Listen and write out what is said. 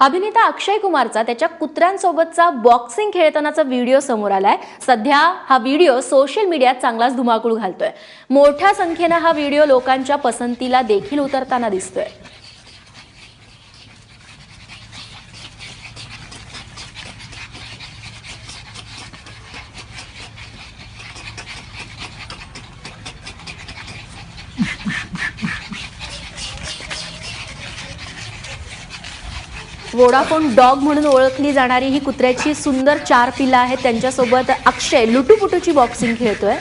अभिनेता अक्षय कुमारचा त्याच्या कुत्र्यांसोबतचा बॉक्सिंग खेळतानाचा व्हिडिओ समोर आलाय. सध्या हा व्हिडिओ सोशल मीडियात चांगलाच धुमाकूळ घालतोय. मोठ्या संख्येनं हा व्हिडिओ लोकांच्या पसंतीला देखील उतरताना दिसतोय. वोडाफोन डॉग म्हणून ओळखली जाणारी ही कुत्र्याची सुंदर चार पिलं आहेत. त्यांच्यासोबत अक्षय लुटूपुटूची बॉक्सिंग खेळतोय.